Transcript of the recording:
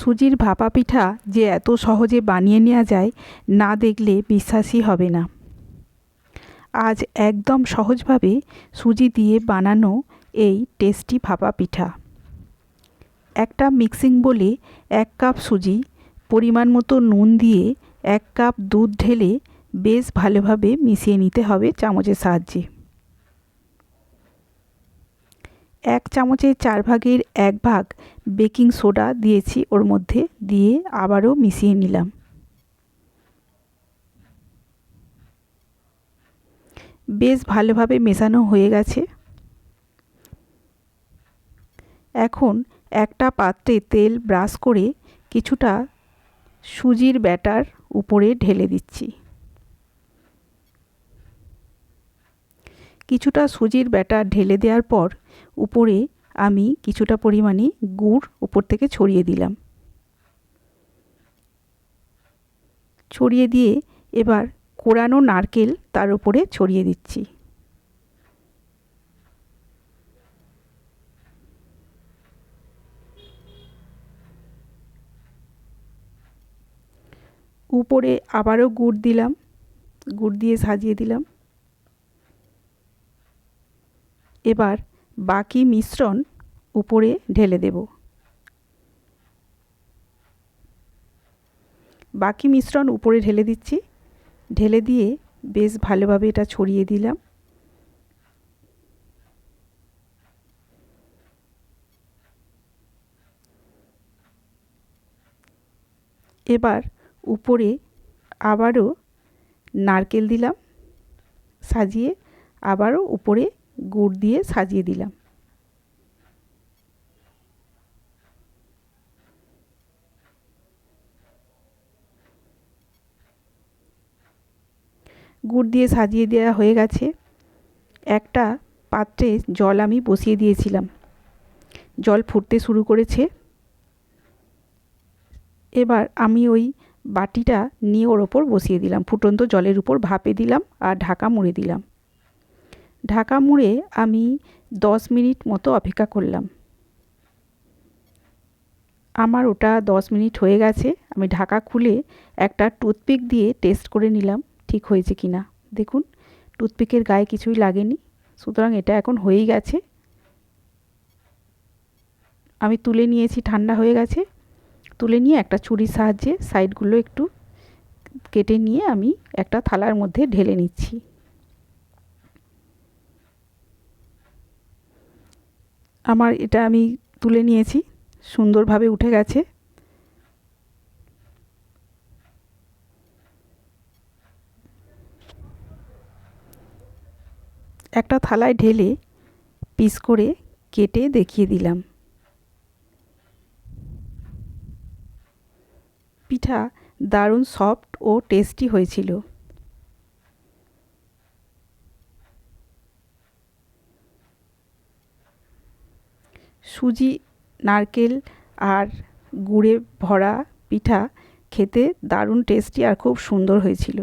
সুজির ভাপা পিঠা যে এত সহজে বানিয়ে নেওয়া যায়, না দেখলে বিশ্বাসই হবে না। আজ একদম সহজভাবে সুজি দিয়ে বানানো এই টেস্টি ভাপা পিঠা একটা মিক্সিং বলে এক কাপ সুজি, পরিমাণ মতো নুন দিয়ে এক কাপ দুধ ঢেলে বেশ ভালোভাবে মিশিয়ে নিতে হবে চামচের সাহায্যে। এক চামচের চার ভাগের এক ভাগ বেকিং সোডা দিয়েছি ওর মধ্যে দিয়ে আবারও মিশিয়ে নিলাম। বেশ ভালোভাবে মেশানো হয়ে গেছে। এখন একটা পাত্রে তেল ব্রাশ করে কিছুটা সুজির ব্যাটার উপরে ঢেলে দিচ্ছি। কিছুটা সুজির ব্যাটার ঢেলে দেওয়ার পর উপরে আমি কিছুটা পরিমাণে গুড় উপর থেকে ছড়িয়ে দিলাম। ছড়িয়ে দিয়ে এবার কোরানো নারকেল তার উপরে ছড়িয়ে দিচ্ছি। উপরে আবারও গুড় দিলাম, গুড় দিয়ে সাজিয়ে দিলাম। এবার বাকি মিশ্রণ উপরে ঢেলে দেব। বাকি মিশ্রণ উপরে ঢেলে দিচ্ছি। ঢেলে দিয়ে বেশ ভালোভাবে এটা ছড়িয়ে দিলাম। এবার উপরে আবারও নারকেল দিলাম। সাজিয়ে আবারও উপরে গুড় দিয়ে সাজিয়ে দিলাম। গুড় দিয়ে সাজিয়ে দেওয়া হয়ে গেছে। একটা পাত্রে জল আমি বসিয়ে দিয়েছিলাম। জল ফুটতে শুরু করেছে। এবার আমি ওই বাটিটা নিয়ে ওর ওপর বসিয়ে দিলাম। ফুটন্ত জলের উপর ভাপে দিলাম আর ঢাকা মুড়ে দিলাম। ঢাকা মুড়ে আমি দশ মিনিট মতো অপেক্ষা করলাম। আমার ওটা দশ মিনিট হয়ে গেছে। আমি ঢাকা খুলে একটা টুথপিক দিয়ে টেস্ট করে নিলাম, ঠিক হয়েছে কি না। দেখুন, টুথপিকের গায়ে কিছুই লাগেনি। সুতরাং এটা এখন হয়েই গেছে। আমি তুলে নিয়েছি, ঠান্ডা হয়ে গেছে। তুলে নিয়ে একটা ছুরির সাহায্যে সাইডগুলো একটু কেটে নিয়ে আমি একটা থালার মধ্যে ঢেলে নিচ্ছি। আমার এটা আমি তুলে নিয়েছি, সুন্দরভাবে উঠে গেছে। একটা থালায় ঢেলে পিস করে কেটে দেখিয়ে দিলাম। পিঠা দারুণ সফট ও টেস্টি হয়েছিল। সুজি নারকেল আর গুড়ে ভরা পিঠা খেতে দারুণ টেস্টি আর খুব সুন্দর হয়েছিল।